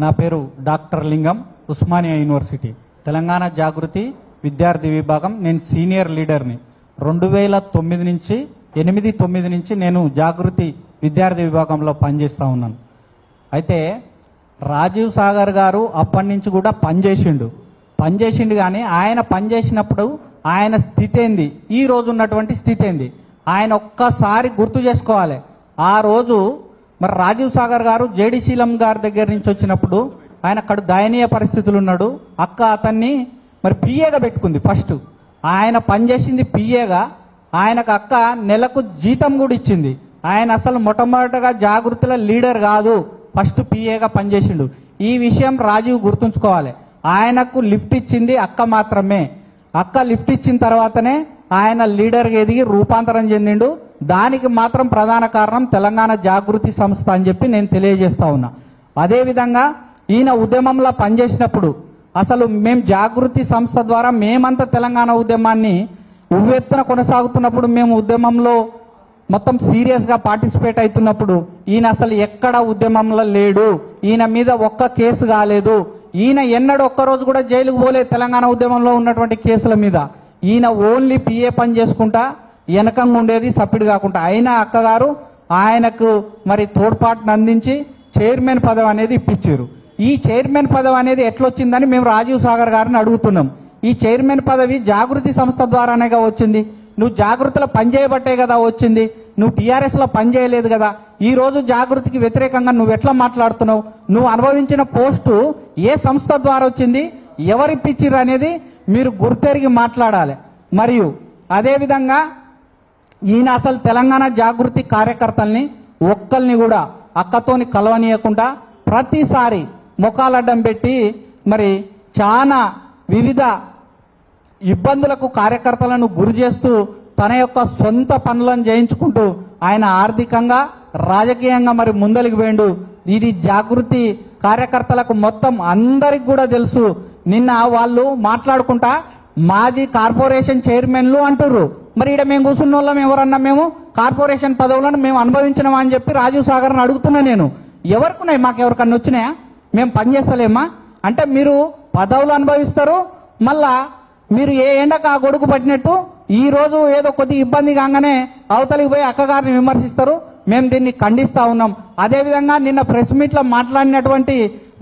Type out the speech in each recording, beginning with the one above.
నా పేరు doctor Lingam Osmania university. Telangana Jagruthi విద్యార్థి విభాగం. నేను సీనియర్ లీడర్ని. రెండు వేల తొమ్మిది నుంచి ఎనిమిది తొమ్మిది నుంచి నేను జాగృతి విద్యార్థి విభాగంలో పనిచేస్తూ ఉన్నాను. అయితే రాజీవ్ సాగర్ గారు అప్పటి నుంచి కూడా పనిచేసిండు. పనిచేసిండు కానీ ఆయన పనిచేసినప్పుడు ఆయన స్థితి ఏంది? ఈ రోజు ఉన్నటువంటి స్థితి ఏంది? ఆయన ఒక్కసారి గుర్తు చేసుకోవాలి. ఆ రోజు మరి రాజీవ్ సాగర్ గారు జేడీశీలం గారి దగ్గర నుంచి వచ్చినప్పుడు ఆయన అక్కడ దయనీయ పరిస్థితులు ఉన్నాడు. అక్క అతన్ని మరి పిఏగా పెట్టుకుంది ఫస్ట్. ఆయన పనిచేసింది పిఏగా. ఆయనకు అక్క నెలకు జీతం కూడా ఇచ్చింది. ఆయన అసలు మొట్టమొదటగా జాగృతిలో లీడర్ కాదు. ఫస్ట్ పిఏగా పనిచేసిండు. ఈ విషయం రాజీవ్ గుర్తుంచుకోవాలి. ఆయనకు లిఫ్ట్ ఇచ్చింది అక్క మాత్రమే. అక్క లిఫ్ట్ ఇచ్చిన తర్వాతనే ఆయన లీడర్గా ఎదిగి రూపాంతరం చెందిండు. దానికి మాత్రం ప్రధాన కారణం తెలంగాణ జాగృతి సంస్థ అని చెప్పి నేను తెలియజేస్తా ఉన్నా. అదేవిధంగా ఈయన ఉద్యమంలో పనిచేసినప్పుడు అసలు మేము జాగృతి సంస్థ ద్వారా మేమంతా తెలంగాణ ఉద్యమాన్ని ఉవ్వెత్తున కొనసాగుతున్నప్పుడు మేము ఉద్యమంలో మొత్తం సీరియస్గా పార్టిసిపేట్ అవుతున్నప్పుడు ఈయన అసలు ఎక్కడ ఉద్యమంలో లేడు ఈయన మీద ఒక్క కేసు కాలేదు ఈయన ఎన్నడూ ఒక్కరోజు కూడా జైలుకు పోలేదు తెలంగాణ ఉద్యమంలో ఉన్నటువంటి కేసుల మీద. ఈయన ఓన్లీ పిఏ పని చేసుకుంటా వెనకంగా ఉండేది సప్పిడి కాకుండా. అయినా అక్కగారు ఆయనకు మరి తోడ్పాటును అందించి చైర్మన్ పదవి అనేది ఇప్పించారు. ఈ చైర్మన్ పదవి అనేది ఎట్లొచ్చిందని మేము రాజీవ్ సాగర్ గారిని అడుగుతున్నాం. ఈ చైర్మన్ పదవి జాగృతి సంస్థ ద్వారానేగా వచ్చింది. నువ్వు జాగృతిలో పనిచేయబట్టే కదా వచ్చింది. నువ్వు టీఆర్ఎస్లో పనిచేయలేదు కదా. ఈ రోజు జాగృతికి వ్యతిరేకంగా నువ్వు ఎట్లా మాట్లాడుతున్నావు? నువ్వు అనుభవించిన పోస్టు ఏ సంస్థ ద్వారా వచ్చింది? ఎవరిప్పించారు అనేది మీరు గుర్తెరిగి మాట్లాడాలి. మరియు అదేవిధంగా ఈయన అసలు తెలంగాణ జాగృతి కార్యకర్తల్ని ఒక్కల్ని కూడా అక్కతోని కలవనీయకుండా ప్రతిసారి ముఖాలడ్డం పెట్టి మరి చాలా వివిధ ఇబ్బందులకు కార్యకర్తలను గురి చేస్తూ తన యొక్క సొంత పనులను చేయించుకుంటూ ఆయన ఆర్థికంగా రాజకీయంగా మరి ముందలికి పోయిండు. ఇది జాగృతి కార్యకర్తలకు మొత్తం అందరికి కూడా తెలుసు. నిన్న వాళ్ళు మాట్లాడుకుంటా మాజీ కార్పొరేషన్ చైర్మన్లు అంటుర్రు. మరి ఇక్కడ మేము కూర్చున్న వాళ్ళం ఎవరన్నా మేము? కార్పొరేషన్ పదవులను మేము అనుభవించినామా అని చెప్పి రాజీవ్ సాగర్ని అడుగుతున్నా నేను. ఎవరికున్నాయి మాకు ఎవరికన్నా వచ్చినాయా? మేము పనిచేస్తలేమా అంటే మీరు పదవులు అనుభవిస్తారు మళ్ళా మీరు ఏ ఎండకు ఆ గొడుగు పట్టినట్టు ఈ రోజు ఏదో కొద్ది ఇబ్బంది కాగానే అవతలికి పోయి అక్కగారిని విమర్శిస్తారు. మేము దీన్ని ఖండిస్తా ఉన్నాం. అదేవిధంగా నిన్న ప్రెస్ మీట్లో మాట్లాడినటువంటి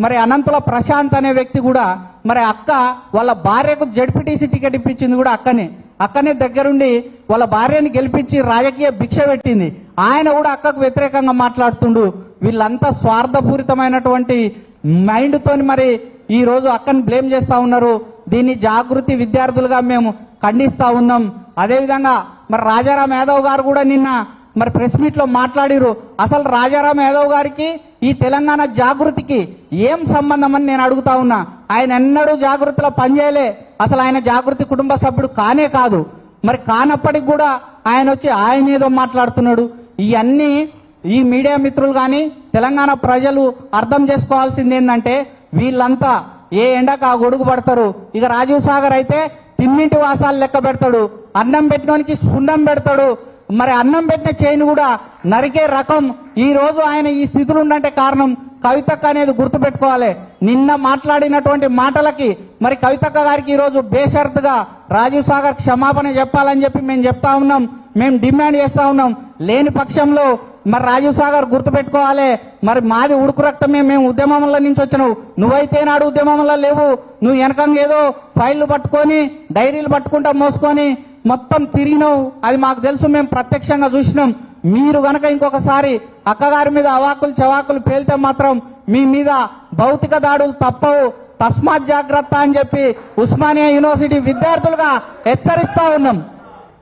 మరి అనంతుల ప్రశాంత్ అనే వ్యక్తి కూడా మరి అక్క వాళ్ళ భార్యకు జడ్పీటీసీ టికెట్ ఇప్పించింది కూడా అక్కనే. అక్కనే దగ్గరుండి వాళ్ళ భార్యని గెలిపించి రాజకీయ భిక్ష పెట్టింది. ఆయన కూడా అక్కకు వ్యతిరేకంగా మాట్లాడుతుండు. వీళ్ళంతా స్వార్థపూరితమైనటువంటి మైండ్తో మరి ఈ రోజు అక్కని బ్లేమ్ చేస్తూ ఉన్నారు. దీన్ని జాగృతి విద్యార్థులుగా మేము ఖండిస్తూ ఉన్నాం. అదేవిధంగా మరి రాజారాం యాదవ్ గారు కూడా నిన్న మరి ప్రెస్ మీట్లో మాట్లాడిరు. అసలు రాజారాం యాదవ్ గారికి ఈ తెలంగాణ జాగృతికి ఏం సంబంధం అని నేను అడుగుతా ఉన్నా. ఆయన ఎన్నడూ జాగృతిలో పనిచేయలే. అసలు ఆయన జాగృతి కుటుంబ సభ్యుడు కానే కాదు. మరి కానప్పటికి కూడా ఆయన వచ్చి ఆయన ఏదో మాట్లాడుతున్నాడు. ఇవన్నీ ఈ మీడియా మిత్రులు కానీ తెలంగాణ ప్రజలు అర్థం చేసుకోవాల్సింది ఏంటంటే వీళ్ళంతా ఏ ఎండకు ఆ గొడుగు పడతారు? ఇక రాజీవ్ సాగర్ అయితే తిన్నింటి వాసాలు లెక్క పెడతాడు. అన్నం పెట్టినోనికి సున్నం పెడతాడు. మరి అన్నం పెట్టిన చైన్ కూడా నరికే రకం ఈ రోజు ఆయన ఈ స్థితిలో ఉండంటే కారణం? కవితక్క అనేది గుర్తుపెట్టుకోవాలి. నిన్న మాట్లాడినటువంటి మాటలకి మరి కవితక్క గారికి ఈరోజు రోజు బేషరతుగా రాజీవ్ సాగర్ క్షమాపణ చెప్పాలని చెప్పి మేము చెప్తా ఉన్నాం. మేము డిమాండ్ చేస్తా ఉన్నాం. లేని పక్షంలో మరి రాజీవ్ సాగర్ గుర్తుపెట్టుకోవాలి. మరి మాది ఉడుకు రక్తమే మేము ఉద్యమంలో నుంచి వచ్చినావు నువ్వైతే నాడు ఉద్యమంలో లేవు. నువ్వు వెనకంగా ఏదో ఫైళ్ళు పట్టుకొని డైరీలు పట్టుకుంటా మోసుకొని మొత్తం తిరిగినావు. అది మాకు తెలుసు. మేము ప్రత్యక్షంగా చూసినాం. మీరు గనక ఇంకొకసారి అక్కగారి మీద అవాకులు చవాకులు పేలితే మాత్రం మీ మీద భౌతిక దాడులు తప్పవు. తస్మాత్ జాగ్రత్త అని చెప్పి ఉస్మానియా యూనివర్సిటీ విద్యార్థులుగా హెచ్చరిస్తా ఉన్నాం.